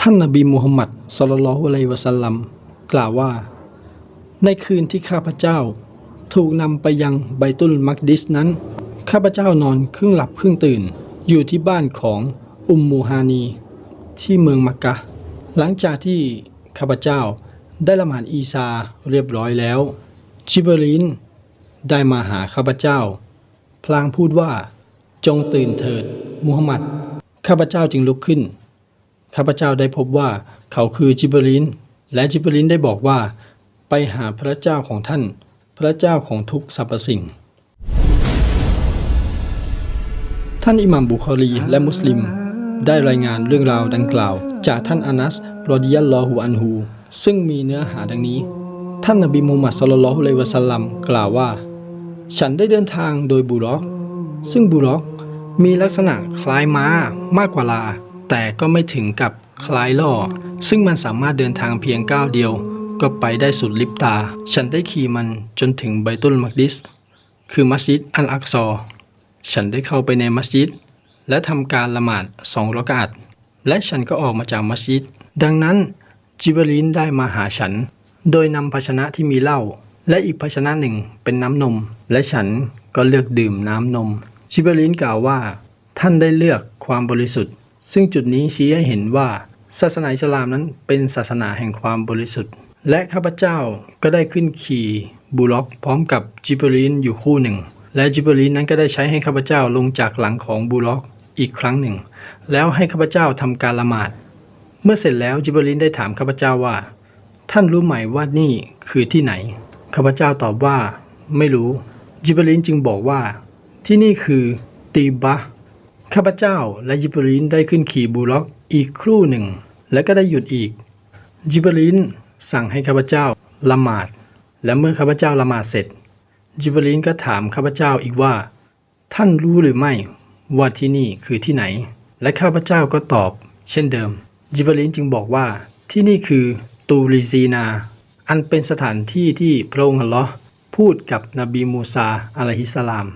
ท่านนบีมูฮัมมัดศ็อลลัลฮุอะลัยวะสัลลัม กล่าวว่า ในคืนที่ข้าพเจ้า ถูกนำไปยังไบตุลมักดิสนั้น ข้าพเจ้านอนครึ่งหลับครึ่งตื่น อยู่ที่บ้านของอุมมูฮานี ที่เมืองมักกะ หลังจากที่ข้าพเจ้าได้ละหมาดอีซาเรียบร้อยแล้ว ชิบรินได้มาหาข้าพเจ้า พลางพูดว่า จงตื่นเถิด มูฮัมหมัด ข้าพเจ้าจึงลุกขึ้น ข้าพเจ้าได้พบว่าเขาคือจิบรินและจิบรินได้บอกว่า ไปหาพระเจ้าของท่าน พระเจ้าของทุกสรรพสิ่ง ท่านอิหมัมบุคอรีและมุสลิม ได้รายงานเรื่องราวดังกล่าว จากท่านอานัสรอดิยัลลอฮูอันฮู ซึ่งมีเนื้อหาดังนี้ ท่านนบีมูฮัมมัดศ็อลลัลลอฮุอะลัยวะสัลลัมกล่าวว่า ฉันได้เดินทางโดยบุรอก ซึ่งบุรอกมีลักษณะคล้ายม้ามากกว่าลา แต่ก็ไม่ถึงกับคล้ายล่อ ซึ่งมันสามารถเดินทางเพียงก้าวเดียว ก็ไปได้สุดลิบตา ฉันได้ขี่มันจนถึงไบตุลมักดิส คือมัสยิดอัลอักซอ ฉันได้เข้าไปในมัสยิด และทำการละหมาดสองรอกาตและฉันก็ออกมาจากมัสยิด ดังนั้นจิบรีนได้มาหาฉัน โดยนำภาชนะที่มีเหล้าและอีกภาชนะหนึ่งเป็นน้ำนม และฉันก็เลือกดื่มน้ำนมจิบรีนกล่าวว่า ท่านได้เลือกความบริสุทธิ์ ซึ่งจุดนี้ชี้ให้เห็นว่า ศาสนาอิสลามนั้นเป็นศาสนาแห่งความบริสุทธิ์ และข้าพเจ้าก็ได้ขึ้นขี่บูล็อก พร้อมกับจิบรีนอยู่คู่หนึ่ง และจิบรีนนั้นก็ได้ใช้ให้ข้าพเจ้าลงจากหลังของบูล็อกอีกครั้งหนึ่ง แล้วให้ข้าพเจ้าทำการละหมาด เมื่อเสร็จแล้วจิบรีนได้ถามข้าพเจ้าว่า ท่านรู้ไหมว่านี่คือที่ไหนข้าพเจ้าตอบว่า ไม่รู้ จิบรีนจึงบอกว่า ที่นี่คือตีบะ ข้าพเจ้าและจิบรีนได้ขึ้นขี่บูล็อกอีกครู่หนึ่ง และก็ได้หยุดอีกจิบรีนสั่งให้ข้าพเจ้าละหมาด และเมื่อข้าพเจ้าละหมาดเสร็จจิบรีนก็ถามข้าพเจ้าอีกว่า ท่านรู้หรือไม่ว่าที่นี่คือที่ไหน และข้าพเจ้าก็ตอบ เช่นเดิมจิบรีนจึงบอกว่าที่นี่คือตูริซีนา อันเป็นสถานที่ที่พระองค์อัลลอฮ์พูดกับนบีมูซาอะลัยฮิสสลาม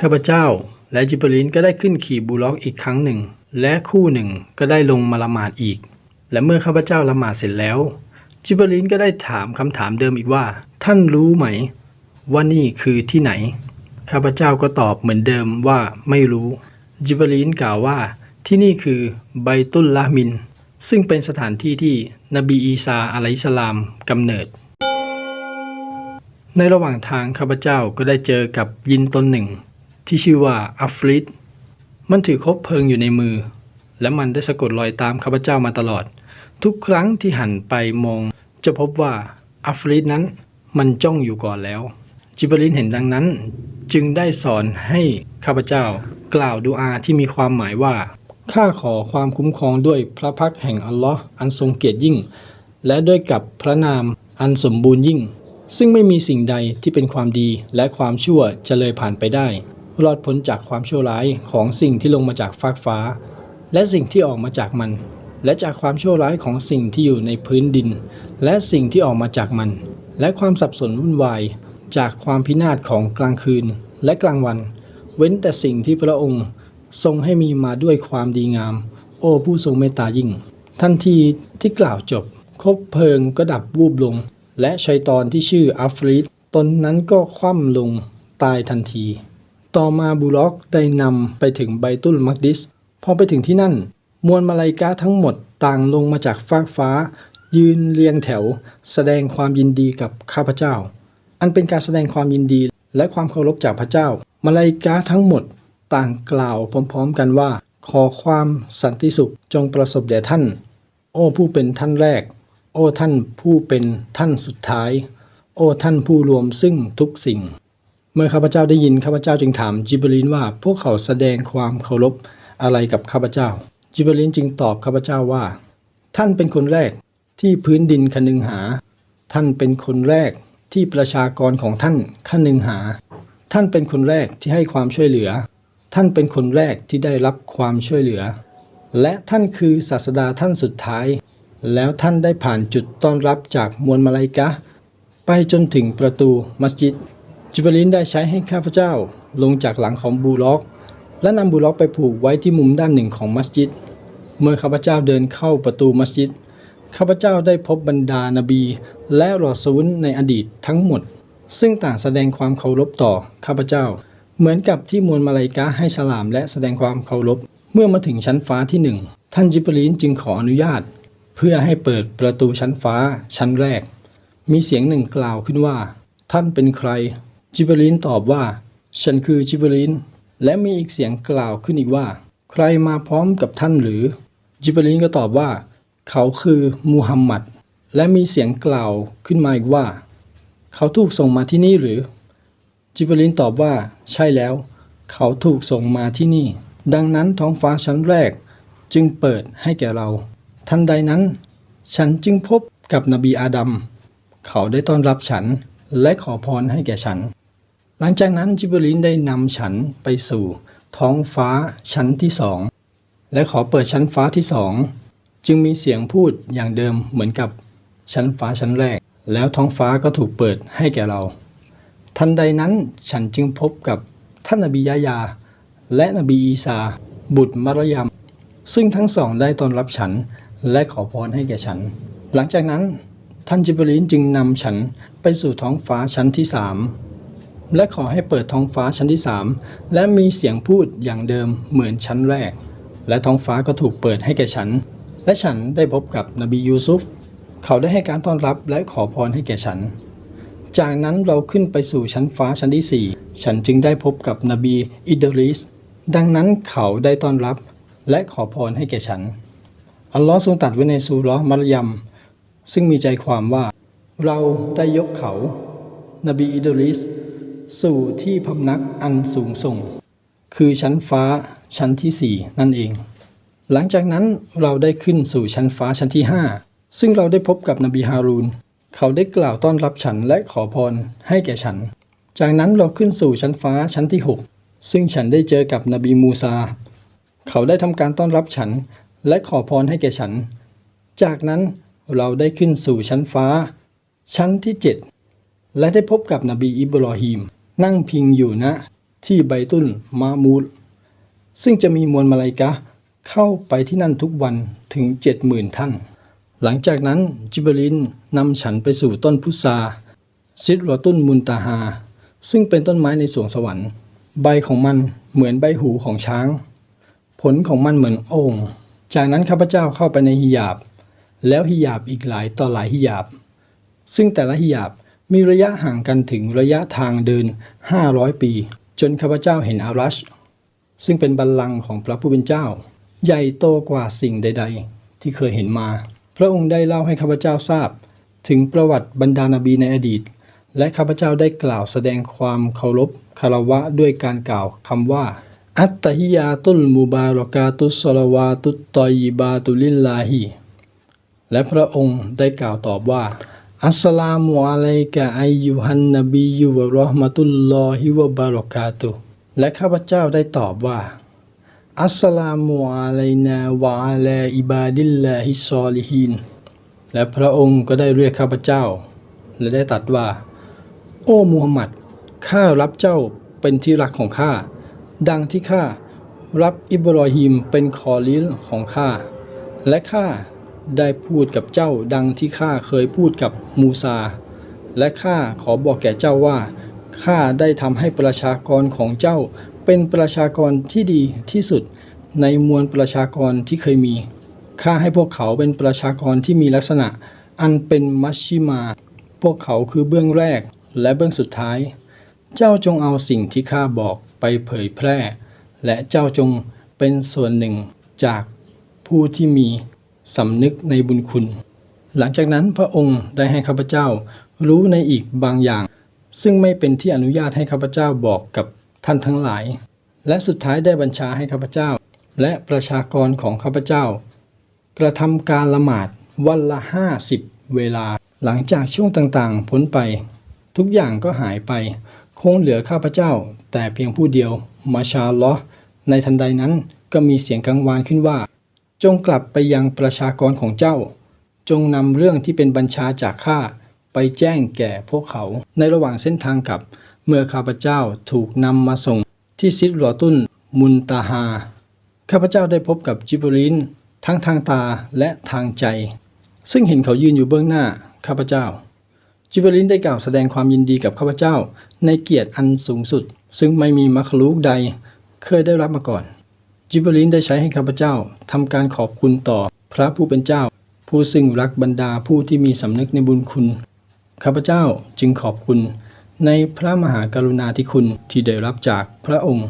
ข้าพเจ้า และจิบรีนก็ได้ขึ้นขี่บูล็อกอีกครั้งหนึ่ง และคู่หนึ่งก็ได้ลงมาละหมาดอีก และเมื่อข้าพเจ้าละหมาดเสร็จแล้ว จิบรีนก็ได้ถามคำถามเดิมอีกว่า ท่านรู้ไหม ว่านี่คือที่ไหน ข้าพเจ้าก็ตอบเหมือนเดิมว่าไม่รู้ จิบรีนกล่าวว่าที่นี่คือไบตุลละมิน ซึ่งเป็นสถานที่ที่นบีอีซาอะลัยฮิสลามกำเนิด ในระหว่างทางข้าพเจ้าก็ได้เจอกับยินตนหนึ่ง ที่ชื่อว่าอัฟริดมันถือคบเพลิงอยู่ในมือ และมันได้สะกดรอยตามข้าพเจ้ามาตลอด ทุกครั้งที่หันไปมอง จะพบว่าอัฟริดนั้นมันจ้องอยู่ก่อนแล้ว จิบรินเห็นดังนั้น จึงได้สอนให้ข้าพเจ้ากล่าวดูอาที่มีความหมายว่าข้าขอความคุ้มครองด้วยพระพักแห่งอัลลอฮ์อันทรงเกียรติยิ่ง และด้วยกับพระนามอันสมบูรณ์ยิ่ง ซึ่งไม่มีสิ่งใดที่เป็นความดีและความชั่วจะเลยผ่านไปได้ รอดพ้นจากความชั่วร้ายของสิ่งที่ลงมาจากฟากฟ้า และสิ่งที่ออกมาจากมัน และจากความชั่วร้ายของสิ่งที่อยู่ในพื้นดิน และสิ่งที่ออกมาจากมัน และความสับสนวุ่นวาย จากความพินาศของกลางคืนและกลางวัน เว้นแต่สิ่งที่พระองค์ทรงให้มีมาด้วยความดีงาม โอ้ผู้ทรงเมตตายิ่ง ทันทีที่กล่าวจบคบเพลิงก็ดับวูบลง และชัยตอนที่ชื่ออัฟริดตนนั้นก็คว่ำลงตายทันที ต่อมาบูล็อกได้นำไปถึงไบตุลมักดิส พอไปถึงที่นั่น มวลมาลายกาทั้งหมดต่างลงมาจากฟากฟ้า ยืนเรียงแถว แสดงความยินดีกับข้าพเจ้า อันเป็นการแสดงความยินดีและความเคารพจากพระเจ้า มาลายกาทั้งหมดต่างกล่าวพร้อมๆกันว่า ขอความสันติสุขจงประสบแด่ท่าน โอ้ผู้เป็นท่านแรก โอ้ท่านผู้เป็นท่านสุดท้าย โอ้ท่านผู้รวมซึ่งทุกสิ่ง มื่อข้าพเจ้าได้ยินข้าพเจ้าจึงถามจิบรีนว่าพวกเขาแสดงความเคารพอะไรกับข้าพเจ้า จิบรีนจึงตอบข้าพเจ้าว่า ท่านเป็นคนแรกที่พื้นดินคนึงหา ท่านเป็นคนแรกที่ประชากรของท่านคนึงหา ท่านเป็นคนแรกที่ให้ความช่วยเหลือ ท่านเป็นคนแรกที่ได้รับความช่วยเหลือ และท่านคือศาสดาท่านสุดท้าย แล้วท่านได้ผ่านจุดต้อนรับจากมวลมาลายกะ ไปจนถึงประตูมัสยิด จิบรินได้ใช้ให้ข้าพเจ้าลงจากหลังของบูล็อก และนำบูล็อกไปผูกไว้ที่มุมด้านหนึ่งของมัสยิด เมื่อข้าพเจ้าเดินเข้าประตูมัสยิด ข้าพเจ้าได้พบบรรดานบี และรอซูลในอดีตทั้งหมด ซึ่งต่างแสดงความเคารพต่อข้าพเจ้า เหมือนกับที่มวลมาลาอิกะให้สลามและแสดงความเคารพ เมื่อมาถึงชั้นฟ้าที่หนึ่งท่านจิบรีนจึงขออนุญาต เพื่อให้เปิดประตูชั้นฟ้าชั้นแรก มีเสียงหนึ่งกล่าวขึ้นว่า ท่านเป็นใคร จิบรีนตอบว่า ฉันคือจิบรีนและมีอีกเสียงกล่าวขึ้นอีกว่า ใครมาพร้อมกับท่านหรือ จิบรีนก็ตอบว่า เขาคือมูฮัมหมัด และมีเสียงกล่าวขึ้นมาอีกว่า เขาถูกส่งมาที่นี่หรือ จิบรีนตอบว่า ใช่แล้ว เขาถูกส่งมาที่นี่ ดังนั้นท้องฟ้าชั้นแรกจึงเปิดให้แก่เรา ทันใดนั้น ฉันจึงพบกับนบีอาดัม เขาได้ต้อนรับฉัน และขอพรให้แก่ฉัน หลังจากนั้นจิบรีนได้นำฉันไปสู่ ท้องฟ้าชั้นที่สอง และขอเปิดชั้นฟ้าที่สอง จึงมีเสียงพูดอย่างเดิมเหมือนกับชั้นฟ้าชั้นแรก แล้วท้องฟ้าก็ถูกเปิดให้แก่เรา ทันใดนั้นฉันจึงพบกับท่านนบียะยา และนบีอีสาบุตรมารยมซึ่งทั้งสองได้ต้อนรับฉันและขอพรให้แก่ฉัน หลังจากนั้นท่านจิบรีนจึงนำฉันไปสู่ท้องฟ้าชั้นที่สาม และขอให้เปิดท้องฟ้าชั้นที่สามและมีเสียงพูดอย่างเดิมเหมือนชั้นแรก และท้องฟ้าก็ถูกเปิดให้แก่ฉัน และฉันได้พบกับนบียูซุฟ เขาได้ให้การต้อนรับและขอพรให้แก่ฉัน จากนั้นเราขึ้นไปสู่ชั้นฟ้าชั้นที่สี่ฉันจึงได้พบกับนบีอิดริส ดังนั้นเขาได้ต้อนรับและขอพรให้แก่ฉัน อัลลอฮ์ทรงตัดไว้ในซูราะห์มัรยมซึ่งมีใจความว่า เราได้ยกเขา นบีอิดริส สู่ที่พำนักอันสูงส่ง คือชั้นฟ้าชั้นที่สี่นั่นเอง หลังจากนั้นเราได้ขึ้นสู่ชั้นฟ้าชั้นที่ห้าซึ่งเราได้พบกับนบีฮารูน เขาได้กล่าวต้อนรับฉันและขอพรให้แก่ฉัน จากนั้นเราขึ้นสู่ชั้นฟ้าชั้นที่หกซึ่งฉันได้เจอกับนบีมูซา เขาได้ทำการต้อนรับฉันและขอพรให้แก่ฉัน จากนั้นเราได้ขึ้นสู่ชั้นฟ้า ชั้นที่เจ็ดและได้พบกับนบีอิบรอฮีม นั่งพิงอยู่ณที่ไบตุลมามูลซึ่งจะมีมวลมาลาอิกะเข้าไปที่นั่นทุกวันถึงเจ็ดหมื่นท่าน หลังจากนั้นจิบรินนำฉันไปสู่ต้นพุทราซิดรอตุนมุนตาฮา ซึ่งเป็นต้นไม้ในสวงสวรรค์ ใบของมันเหมือนใบหูของช้าง ผลของมันเหมือนโอ่งจากนั้นข้าพเจ้าเข้าไปในฮิญาบ แล้วฮิญาบอีกหลายต่อหลายฮิญาบ ซึ่งแต่ละฮิญาบ มีระยะห่างกันถึงระยะทางเดิน 500 ปี จนข้าพเจ้าเห็นอารัช ซึ่งเป็นบัลลังก์ของพระผู้เป็นเจ้า ใหญ่โตกว่าสิ่งใด ๆ ที่เคยเห็นมา พระองค์ได้เล่าให้ข้าพเจ้าทราบ ถึงประวัติบรรดานาบีในอดีต และข้าพเจ้าได้กล่าวแสดงความเคารพคารวะด้วยการกล่าวคำว่าอัตตฮิยาตุลมุบารอกาตุสลาวาตุตตอยบาตุลิลลาฮีและพระองค์ได้กล่าวตอบว่า อัสสลามุอะลัยกะอัยยุฮันนบียุวะราะห์มะตุลลอฮิวะบารอกาตุและข้าพเจ้าได้ตอบว่า อัสสลามุอะลัยนาวะอะลาอิบาดิลลาฮิศศอลิฮีนและพระองค์ก็ได้เรียกข้าพเจ้า และได้ตรัสว่า โอ้มูฮัมหมัดข้ารับเจ้าเป็นที่รักของข้าดังที่ข้ารับอิบรอฮิมเป็นคอลิลของข้าและข้า ได้พูดกับเจ้าดังที่ข้าเคยพูดกับมูซา และข้าขอบอกแก่เจ้าว่าข้าได้ทำให้ประชากรของเจ้า เป็นประชากรที่ดีที่สุดในมวลประชากรที่เคยมีข้าให้พวกเขาเป็นประชากรที่มีลักษณะ อันเป็นมัชชิมา พวกเขาคือเบื้องแรกและเบื้องสุดท้าย เจ้าจงเอาสิ่งที่ข้าบอกไปเผยแพร่ และเจ้าจงเป็นส่วนหนึ่งจากผู้ที่มี สำนึกในบุญคุณ หลังจากนั้นพระองค์ได้ให้ข้าพเจ้ารู้ในอีกบางอย่าง ซึ่งไม่เป็นที่อนุญาตให้ข้าพเจ้าบอกกับท่านทั้งหลาย และสุดท้ายได้บัญชาให้ข้าพเจ้า และประชากรของข้าพเจ้า กระทำการละหมาดวันละห้าสิบเวลา หลังจากช่วงต่างๆพ้นไป ทุกอย่างก็หายไป คงเหลือข้าพเจ้า แต่เพียงผู้เดียวมาชาลลอในทันใดนั้นก็มีเสียงกังวานขึ้นว่า จงกลับไปยังประชากรของเจ้า จงนำเรื่องที่เป็นบัญชาจากข้าไปแจ้งแก่พวกเขา ในระหว่างเส้นทางกลับ เมื่อข้าพเจ้าถูกนำมาส่งที่ซิดรอตุนมุนตาฮาข้าพเจ้าได้พบกับจิบรีนทั้งทางตาและทางใจ ซึ่งเห็นเขายืนอยู่เบื้องหน้าข้าพเจ้า จิบรินได้กล่าวแสดงความยินดีกับข้าพเจ้า ในเกียรติอันสูงสุด ซึ่งไม่มีมัคลูกใดเคยได้รับมาก่อน จิบรินได้ใช้ให้ข้าพเจ้าทำการขอบคุณต่อพระผู้เป็นเจ้า ผู้ซึ่งรักบรรดาผู้ที่มีสำนึกในบุญคุณข้าพเจ้าจึงขอบคุณ ในพระมหากรุณาธิคุณที่ได้รับจากพระองค์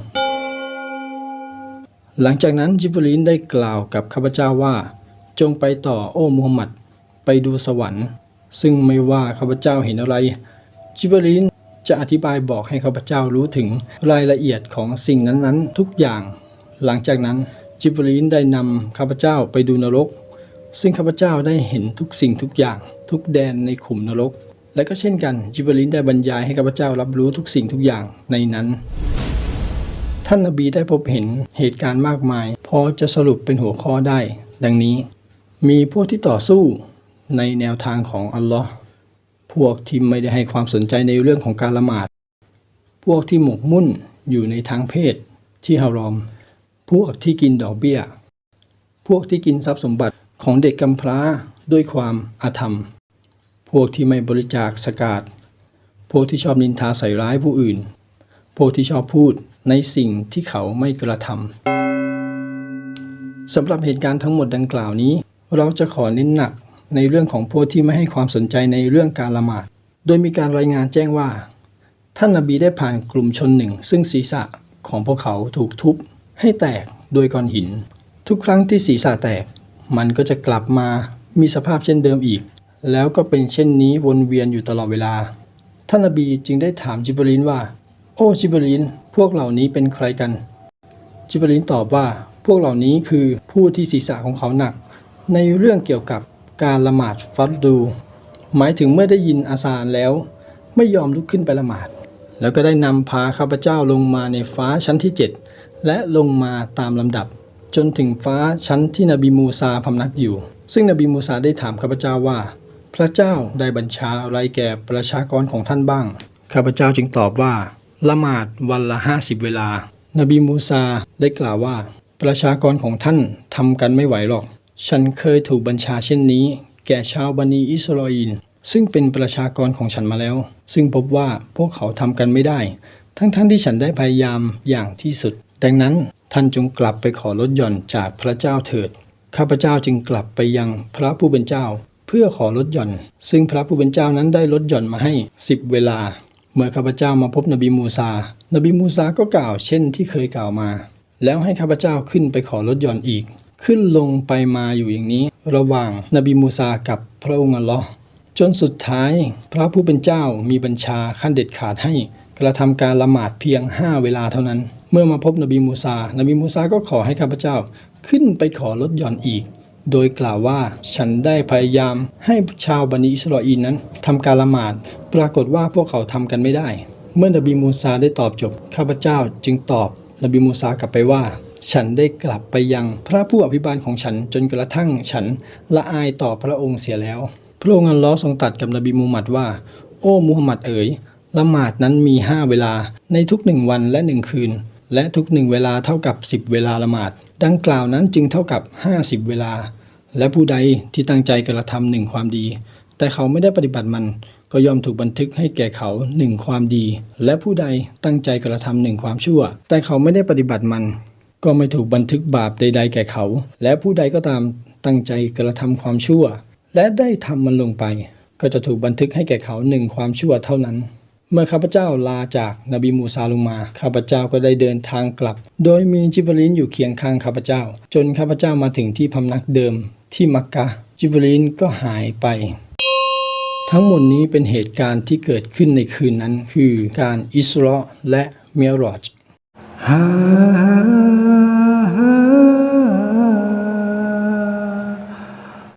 หลังจากนั้นจิบรีนได้กล่าวกับข้าพเจ้าว่า จงไปต่อโอ้มูฮัมหมัดไปดูสวรรค์ ซึ่งไม่ว่าข้าพเจ้าเห็นอะไร จิบรีนจะอธิบายบอกให้ข้าพเจ้ารู้ถึงรายละเอียดของสิ่งนั้นๆ ทุกอย่าง หลังจากนั้นจิบรีนได้นำข้าพเจ้าไปดูนรก ซึ่งข้าพเจ้าได้เห็นทุกสิ่งทุกอย่าง ทุกแดนในขุมนรก และก็เช่นกันจิบรีนได้บรรยายให้ข้าพเจ้ารับรู้ทุกสิ่งทุกอย่างในนั้น ท่านนบีได้พบเห็นเหตุการณ์มากมาย พอจะสรุปเป็นหัวข้อได้ ดังนี้ มีพวกที่ต่อสู้ในแนวทางของอัลลอฮ์พวกที่ไม่ได้ให้ความสนใจในเรื่องของการละหมาด พวกที่หมกมุ่นอยู่ในทางเพศที่ฮารอม พวกที่กินดอกเบี้ย พวกที่กินทรัพย์สมบัติของเด็กกำพร้าด้วยความอาธรรม พวกที่ไม่บริจาคสกาดพวกที่ชอบนินทาใส่ร้ายผู้อื่น พวกที่ชอบพูดในสิ่งที่เขาไม่กระทำสำหรับเหตุการณ์ทั้งหมดดังกล่าวนี้ เราจะขอเน้นหนักในเรื่องของพวกที่ไม่ให้ความสนใจในเรื่องการละหมาด โดยมีการรายงานแจ้งว่า ท่านนาบีได้ผ่านกลุ่มชนหนึ่ง ซึ่งศีรษะของพวกเขาถูกทุบ ให้แตกโดยก้อนหิน ทุกครั้งที่ศีรษะแตก มันก็จะกลับมามีสภาพเช่นเดิมอีก แล้วก็เป็นเช่นนี้วนเวียนอยู่ตลอดเวลา ท่านนบีจึงได้ถามจิบรีนว่า โอ้จิบรีนพวกเหล่านี้เป็นใครกัน จิบรีนตอบว่า พวกเหล่านี้คือผู้ที่ศีรษะของเขาหนัก ในเรื่องเกี่ยวกับการละหมาดฟัดดู หมายถึงเมื่อได้ยินอาซานแล้ว ไม่ยอมลุกขึ้นไปละหมาด แล้วก็ได้นำพาข้าพเจ้าลงมาในฟ้าชั้นที่ 7 และลงมาตามลำดับ จนถึงฟ้าชั้นที่นบีมูซาพำนักอยู่ ซึ่งนบีมูซาได้ถามข้าพเจ้าว่า พระเจ้าได้บัญชาอะไรแก่ประชากรของท่านบ้าง ข้าพเจ้าจึงตอบว่า ละหมาดวันละห้าสิบเวลา นบีมูซาได้กล่าวว่า ประชากรของท่านทำกันไม่ไหวหรอก ฉันเคยถูกบัญชาเช่นนี้ แก่ชาวบันีอิสราเอลซึ่งเป็นประชากรของฉันมาแล้ว ซึ่งพบว่าพวกเขาทำกันไม่ได้ ทั้งๆทที่ฉันได้พยายามอย่างที่สุด ดังนั้นท่านจงกลับไปขอลดหย่อนจากพระเจ้าเถิด ข้าพเจ้าจึงกลับไปยังพระผู้เป็นเจ้า เพื่อขอลดหย่อน ซึ่งพระผู้เป็นเจ้านั้นได้ลดหย่อนมาให้สิบเวลา เมื่อข้าพเจ้ามาพบนบีมูซา นบีมูซาก็กล่าวเช่นที่เคยกล่าวมา แล้วให้ข้าพเจ้าขึ้นไปขอลดหย่อนอีก ขึ้นลงไปมาอยู่อย่างนี้ ระหว่างนบีมูซากับพระองค์อัลลอฮ์จนสุดท้ายพระผู้เป็นเจ้ามีบัญชาขั้นเด็ดขาดให้ กระทำการละหมาดเพียง5เวลาเท่านั้น เมื่อมาพบนบีมูซา นบีมูซาก็ขอให้ข้าพเจ้าขึ้นไปขอลดหย่อนอีก โดยกล่าวว่าฉันได้พยายามให้ชาวบันิอิสราเอลนั้นทำการละหมาด ปรากฏว่าพวกเขาทำกันไม่ได้ เมื่อนบีมูซาได้ตอบจบ ข้าพเจ้าจึงตอบนบีมูซากลับไปว่า ฉันได้กลับไปยังพระผู้อภิบาลของฉันจนกระทั่งฉันละอายต่อพระองค์เสียแล้ว พระองค์อัลลอฮ์ทรงตรัดกับนบีมูฮัมหมัดว่า โอ้มูฮัมหมัดเอ๋ยละหมาดนั้นมีห้าเวลาในทุกหนึ่งวันและหนึ่งคืน และทุกหนึ่งเวลาเท่ากับสิบเวลาละหมาด ดังกล่าวนั้นจึงเท่ากับห้าสิบเวลา และผู้ใดที่ตั้งใจกระทำหนึ่งความดี แต่เขาไม่ได้ปฏิบัติมัน ก็ย่อมถูกบันทึกให้แก่เขาหนึ่งความดี และผู้ใดตั้งใจกระทำหนึ่งความชั่ว แต่เขาไม่ได้ปฏิบัติมัน ก็ไม่ถูกบันทึกบาปใด ๆ แก่เขา และผู้ใดก็ตามตั้งใจกระทำความชั่ว และได้ทำมันลงไป ก็จะถูกบันทึกให้แก่เขาหนึ่งความชั่วเท่านั้น เมื่อข้าพเจ้าลาจากนบีมูซาลงมา ข้าพเจ้าก็ได้เดินทางกลับ โดยมีจิบรีนอยู่เคียงข้างข้าพเจ้า จนข้าพเจ้ามาถึงที่พำนักเดิมที่มักกะ จิบรีนก็หายไป ทั้งหมดนี้เป็นเหตุการณ์ที่เกิดขึ้นในคืนนั้นคือการอิสราและเมียรอจ